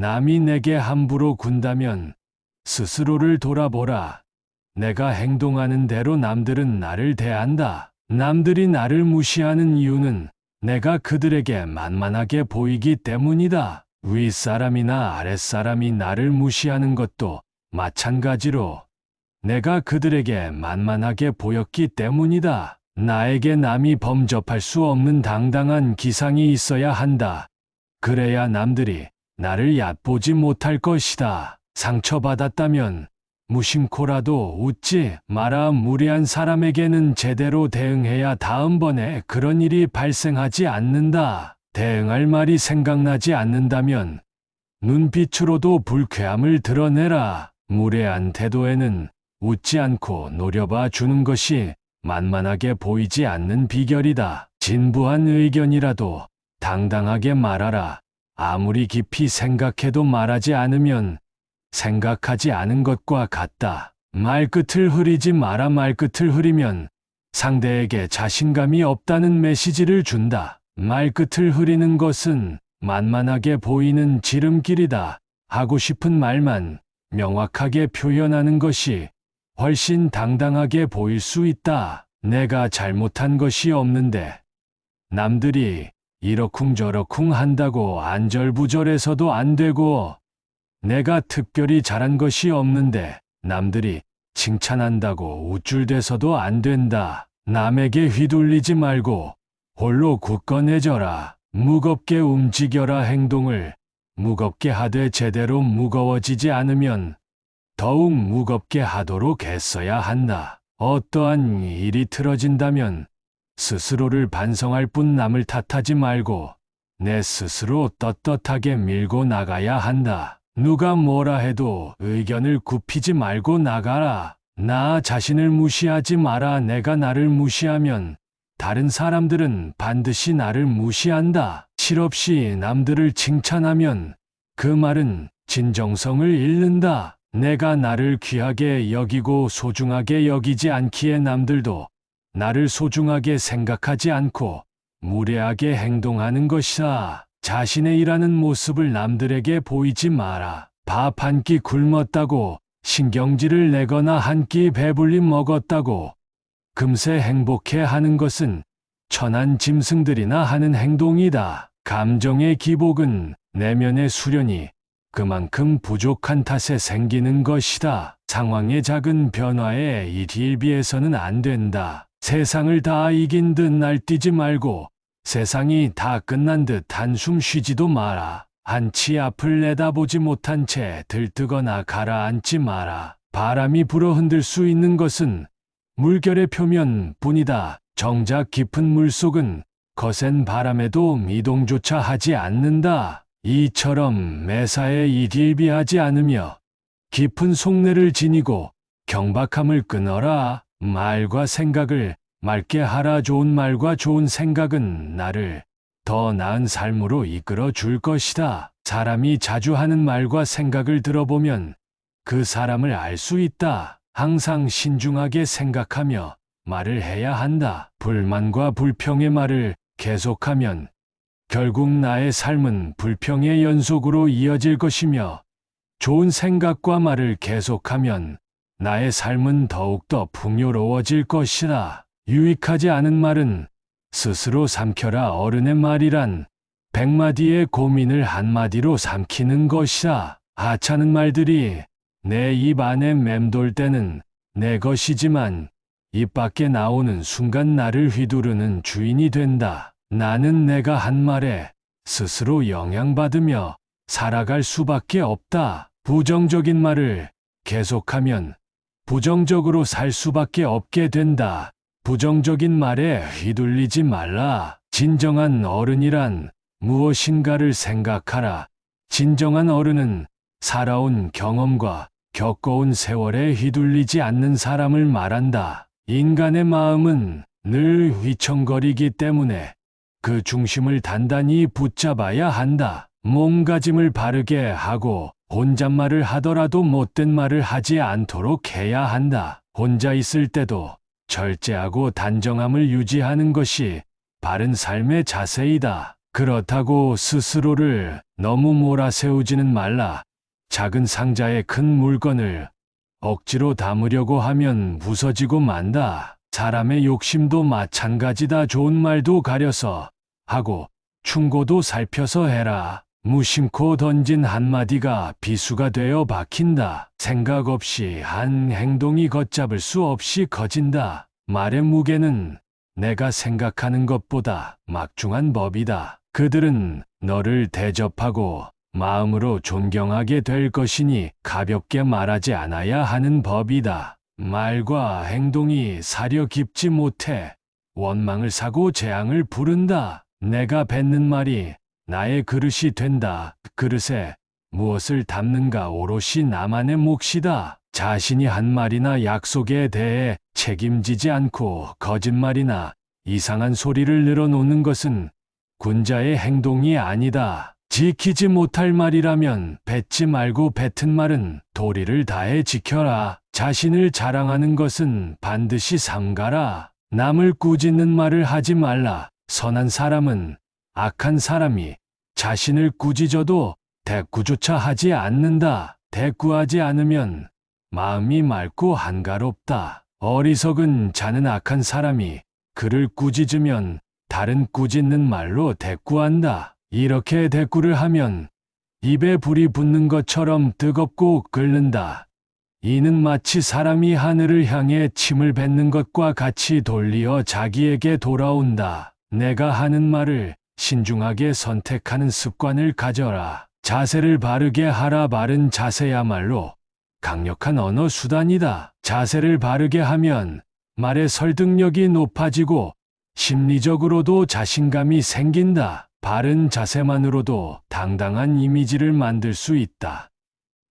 남이 내게 함부로 군다면 스스로를 돌아보라. 내가 행동하는 대로 남들은 나를 대한다. 남들이 나를 무시하는 이유는 내가 그들에게 만만하게 보이기 때문이다. 윗사람이나 아랫사람이 나를 무시하는 것도 마찬가지로 내가 그들에게 만만하게 보였기 때문이다. 나에게 남이 범접할 수 없는 당당한 기상이 있어야 한다. 그래야 남들이 나를 얕보지 못할 것이다. 상처받았다면 무심코라도 웃지 마라. 무례한 사람에게는 제대로 대응해야 다음번에 그런 일이 발생하지 않는다. 대응할 말이 생각나지 않는다면 눈빛으로도 불쾌함을 드러내라. 무례한 태도에는 웃지 않고 노려봐 주는 것이 만만하게 보이지 않는 비결이다. 진부한 의견이라도 당당하게 말하라. 아무리 깊이 생각해도 말하지 않으면 생각하지 않은 것과 같다. 말끝을 흐리지 마라. 말끝을 흐리면 상대에게 자신감이 없다는 메시지를 준다. 말끝을 흐리는 것은 만만하게 보이는 지름길이다. 하고 싶은 말만 명확하게 표현하는 것이 훨씬 당당하게 보일 수 있다. 내가 잘못한 것이 없는데 남들이 이러쿵저러쿵 한다고 안절부절해서도 안 되고 내가 특별히 잘한 것이 없는데 남들이 칭찬한다고 우쭐대서도 안 된다. 남에게 휘둘리지 말고 홀로 굳건해져라. 무겁게 움직여라 행동을 무겁게 하되 제대로 무거워지지 않으면 더욱 무겁게 하도록 애써야 한다. 어떠한 일이 틀어진다면 스스로를 반성할 뿐 남을 탓하지 말고 내 스스로 떳떳하게 밀고 나가야 한다. 누가 뭐라 해도 의견을 굽히지 말고 나가라. 나 자신을 무시하지 마라. 내가 나를 무시하면 다른 사람들은 반드시 나를 무시한다. 실없이 남들을 칭찬하면 그 말은 진정성을 잃는다. 내가 나를 귀하게 여기고 소중하게 여기지 않기에 남들도 나를 소중하게 생각하지 않고 무례하게 행동하는 것이다. 자신의 일하는 모습을 남들에게 보이지 마라. 밥 한 끼 굶었다고 신경질을 내거나 한 끼 배불리 먹었다고 금세 행복해 하는 것은 천한 짐승들이나 하는 행동이다. 감정의 기복은 내면의 수련이 그만큼 부족한 탓에 생기는 것이다. 상황의 작은 변화에 일희일비해서는 안 된다. 세상을 다 이긴 듯 날뛰지 말고 세상이 다 끝난 듯 한숨 쉬지도 마라. 한치 앞을 내다보지 못한 채 들뜨거나 가라앉지 마라. 바람이 불어 흔들 수 있는 것은 물결의 표면 뿐이다. 정작 깊은 물속은 거센 바람에도 이동조차 하지 않는다. 이처럼 매사에 일일비하지 않으며 깊은 속내를 지니고 경박함을 끊어라. 말과 생각을 맑게 하라. 좋은 말과 좋은 생각은 나를 더 나은 삶으로 이끌어 줄 것이다. 사람이 자주 하는 말과 생각을 들어보면 그 사람을 알 수 있다. 항상 신중하게 생각하며 말을 해야 한다. 불만과 불평의 말을 계속하면 결국 나의 삶은 불평의 연속으로 이어질 것이며 좋은 생각과 말을 계속하면 나의 삶은 더욱더 풍요로워질 것이다. 유익하지 않은 말은 스스로 삼켜라 어른의 말이란 백마디의 고민을 한마디로 삼키는 것이다. 하찮은 말들이 내 입 안에 맴돌 때는 내 것이지만 입 밖에 나오는 순간 나를 휘두르는 주인이 된다. 나는 내가 한 말에 스스로 영향받으며 살아갈 수밖에 없다. 부정적인 말을 계속하면 부정적으로 살 수밖에 없게 된다. 부정적인 말에 휘둘리지 말라. 진정한 어른이란 무엇인가를 생각하라. 진정한 어른은 살아온 경험과 겪어온 세월에 휘둘리지 않는 사람을 말한다. 인간의 마음은 늘 휘청거리기 때문에 그 중심을 단단히 붙잡아야 한다. 몸가짐을 바르게 하고 혼잣말을 하더라도 못된 말을 하지 않도록 해야 한다. 혼자 있을 때도 절제하고 단정함을 유지하는 것이 바른 삶의 자세이다. 그렇다고 스스로를 너무 몰아세우지는 말라. 작은 상자에 큰 물건을 억지로 담으려고 하면 부서지고 만다. 사람의 욕심도 마찬가지다. 좋은 말도 가려서 하고 충고도 살펴서 해라. 무심코 던진 한마디가 비수가 되어 박힌다. 생각 없이 한 행동이 걷잡을 수 없이 커진다. 말의 무게는 내가 생각하는 것보다 막중한 법이다. 그들은 너를 대접하고 마음으로 존경하게 될 것이니 가볍게 말하지 않아야 하는 법이다. 말과 행동이 사려 깊지 못해 원망을 사고 재앙을 부른다. 내가 뱉는 말이 나의 그릇이 된다. 그릇에 무엇을 담는가 오롯이 나만의 몫이다. 자신이 한 말이나 약속에 대해 책임지지 않고 거짓말이나 이상한 소리를 늘어놓는 것은 군자의 행동이 아니다. 지키지 못할 말이라면 뱉지 말고 뱉은 말은 도리를 다해 지켜라. 자신을 자랑하는 것은 반드시 삼가라. 남을 꾸짖는 말을 하지 말라. 선한 사람은 악한 사람이 자신을 꾸짖어도 대꾸조차 하지 않는다. 대꾸하지 않으면 마음이 맑고 한가롭다. 어리석은 자는 악한 사람이 그를 꾸짖으면 다른 꾸짖는 말로 대꾸한다. 이렇게 대꾸를 하면 입에 불이 붙는 것처럼 뜨겁고 끓는다. 이는 마치 사람이 하늘을 향해 침을 뱉는 것과 같이 돌리어 자기에게 돌아온다. 내가 하는 말을 신중하게 선택하는 습관을 가져라. 자세를 바르게 하라 바른 자세야말로 강력한 언어 수단이다. 자세를 바르게 하면 말의 설득력이 높아지고 심리적으로도 자신감이 생긴다. 바른 자세만으로도 당당한 이미지를 만들 수 있다.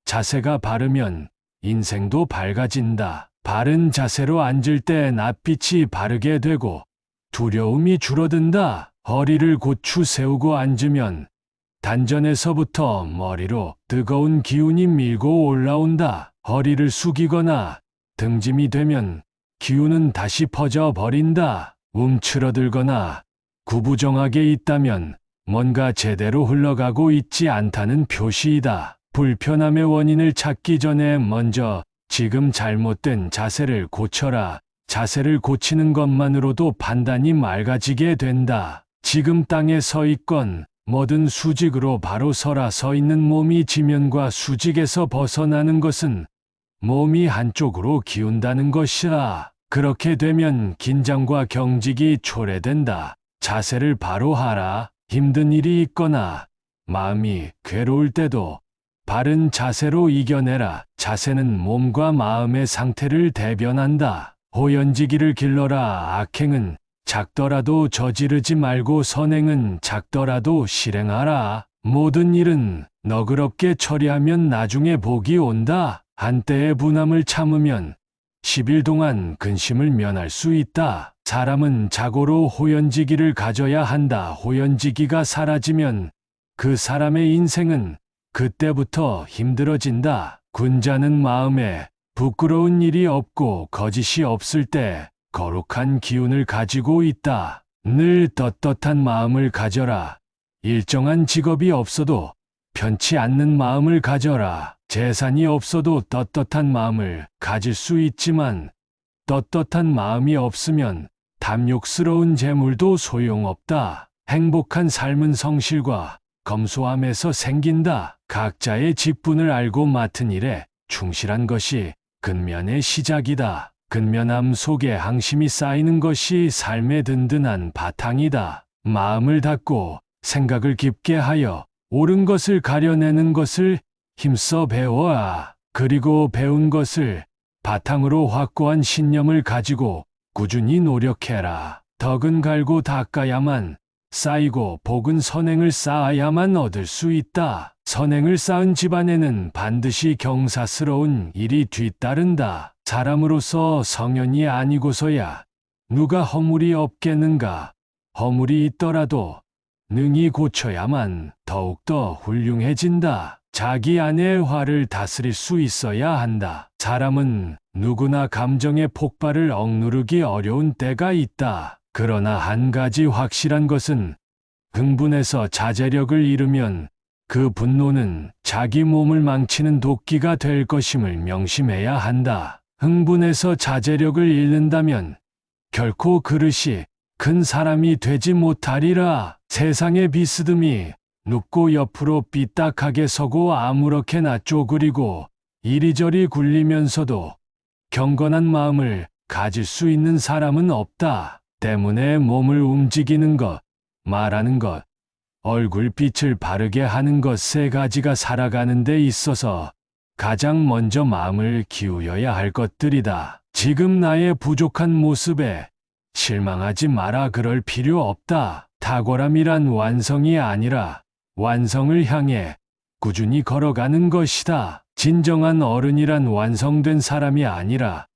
자세가 바르면 인생도 밝아진다. 바른 자세로 앉을 때 낯빛이 바르게 되고 두려움이 줄어든다. 허리를 고추 세우고 앉으면 단전에서부터 머리로 뜨거운 기운이 밀고 올라온다. 허리를 숙이거나 등짐이 되면 기운은 다시 퍼져 버린다. 움츠러들거나 구부정하게 있다면 뭔가 제대로 흘러가고 있지 않다는 표시이다. 불편함의 원인을 찾기 전에 먼저 지금 잘못된 자세를 고쳐라. 자세를 고치는 것만으로도 판단이 맑아지게 된다. 지금 땅에 서 있건 뭐든 수직으로 바로 서라 서 있는 몸이 지면과 수직에서 벗어나는 것은 몸이 한쪽으로 기운다는 것이야. 그렇게 되면 긴장과 경직이 초래된다. 자세를 바로 하라. 힘든 일이 있거나 마음이 괴로울 때도 바른 자세로 이겨내라. 자세는 몸과 마음의 상태를 대변한다. 호연지기를 길러라. 악행은 작더라도 저지르지 말고 선행은 작더라도 실행하라. 모든 일은 너그럽게 처리하면 나중에 복이 온다. 한때의 분함을 참으면 10일 동안 근심을 면할 수 있다. 사람은 자고로 호연지기를 가져야 한다. 호연지기가 사라지면 그 사람의 인생은 그때부터 힘들어진다. 군자는 마음에 부끄러운 일이 없고 거짓이 없을 때 거룩한 기운을 가지고 있다. 늘 떳떳한 마음을 가져라. 일정한 직업이 없어도 편치 않는 마음을 가져라. 재산이 없어도 떳떳한 마음을 가질 수 있지만 떳떳한 마음이 없으면 탐욕스러운 재물도 소용없다. 행복한 삶은 성실과 검소함에서 생긴다. 각자의 직분을 알고 맡은 일에 충실한 것이 근면의 시작이다. 근면함 속에 항심이 쌓이는 것이 삶의 든든한 바탕이다. 마음을 닫고 생각을 깊게 하여 옳은 것을 가려내는 것을 힘써 배워야 그리고 배운 것을 바탕으로 확고한 신념을 가지고 꾸준히 노력해라. 덕은 갈고 닦아야만 쌓이고 복은 선행을 쌓아야만 얻을 수 있다. 선행을 쌓은 집안에는 반드시 경사스러운 일이 뒤따른다. 사람으로서 성현이 아니고서야 누가 허물이 없겠는가. 허물이 있더라도 능히 고쳐야만 더욱더 훌륭해진다. 자기 안의 화를 다스릴 수 있어야 한다. 사람은 누구나 감정의 폭발을 억누르기 어려운 때가 있다. 그러나 한 가지 확실한 것은 흥분해서 자제력을 잃으면 그 분노는 자기 몸을 망치는 도끼가 될 것임을 명심해야 한다. 흥분해서 자제력을 잃는다면 결코 그릇이 큰 사람이 되지 못하리라. 세상의 비스듬히 눕고 옆으로 삐딱하게 서고 아무렇게나 쪼그리고 이리저리 굴리면서도 경건한 마음을 가질 수 있는 사람은 없다. 때문에 몸을 움직이는 것, 말하는 것, 얼굴빛을 바르게 하는 것 세 가지가 살아가는 데 있어서 가장 먼저 마음을 기울여야 할 것들이다. 지금 나의 부족한 모습에 실망하지 마라 그럴 필요 없다. 탁월함이란 완성이 아니라 완성을 향해 꾸준히 걸어가는 것이다. 진정한 어른이란 완성된 사람이 아니라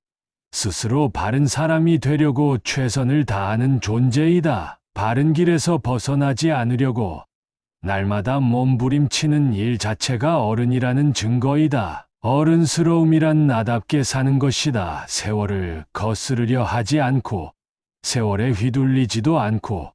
스스로 바른 사람이 되려고 최선을 다하는 존재이다. 바른 길에서 벗어나지 않으려고 날마다 몸부림치는 일 자체가 어른이라는 증거이다. 어른스러움이란 나답게 사는 것이다. 세월을 거스르려 하지 않고 세월에 휘둘리지도 않고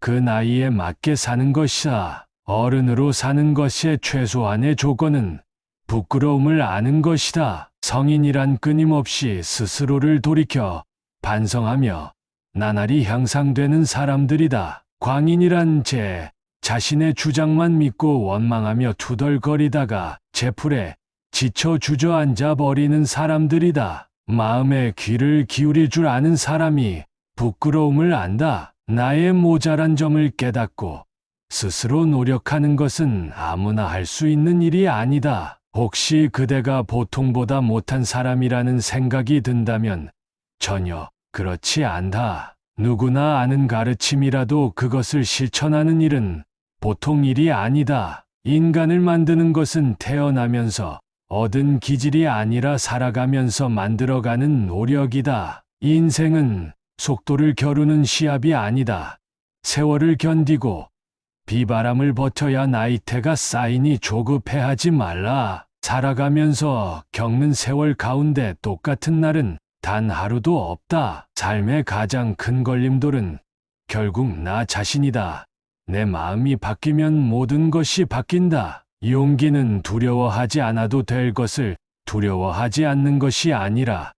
그 나이에 맞게 사는 것이다. 어른으로 사는 것의 최소한의 조건은 부끄러움을 아는 것이다. 성인이란 끊임없이 스스로를 돌이켜 반성하며 나날이 향상되는 사람들이다. 광인이란 제 자신의 주장만 믿고 원망하며 투덜거리다가 제풀에 지쳐 주저앉아 버리는 사람들이다. 마음에 귀를 기울일 줄 아는 사람이 부끄러움을 안다. 나의 모자란 점을 깨닫고 스스로 노력하는 것은 아무나 할 수 있는 일이 아니다. 혹시 그대가 보통보다 못한 사람이라는 생각이 든다면 전혀 그렇지 않다. 누구나 아는 가르침이라도 그것을 실천하는 일은 보통 일이 아니다. 인간을 만드는 것은 태어나면서 얻은 기질이 아니라 살아가면서 만들어가는 노력이다. 인생은 속도를 겨루는 시합이 아니다. 세월을 견디고 비바람을 버텨야 나이테가 쌓이니 조급해하지 말라. 살아가면서 겪는 세월 가운데 똑같은 날은 단 하루도 없다. 삶의 가장 큰 걸림돌은 결국 나 자신이다. 내 마음이 바뀌면 모든 것이 바뀐다. 용기는 두려워하지 않아도 될 것을 두려워하지 않는 것이 아니라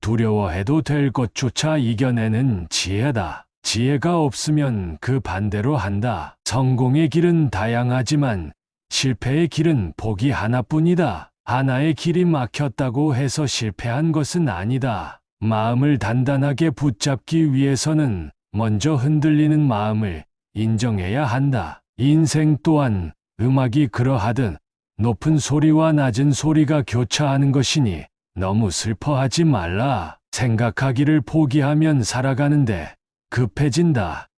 두려워해도 될 것조차 이겨내는 지혜다. 지혜가 없으면 그 반대로 한다. 성공의 길은 다양하지만 실패의 길은 복이 하나뿐이다. 하나의 길이 막혔다고 해서 실패한 것은 아니다. 마음을 단단하게 붙잡기 위해서는 먼저 흔들리는 마음을 인정해야 한다. 인생 또한 음악이 그러하듯 높은 소리와 낮은 소리가 교차하는 것이니 너무 슬퍼하지 말라. 생각하기를 포기하면 살아가는데 급해진다.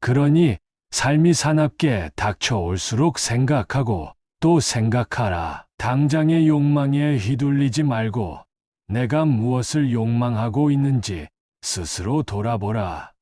그러니 삶이 사납게 닥쳐올수록 생각하고 또 생각하라. 당장의 욕망에 휘둘리지 말고 내가 무엇을 욕망하고 있는지 스스로 돌아보라.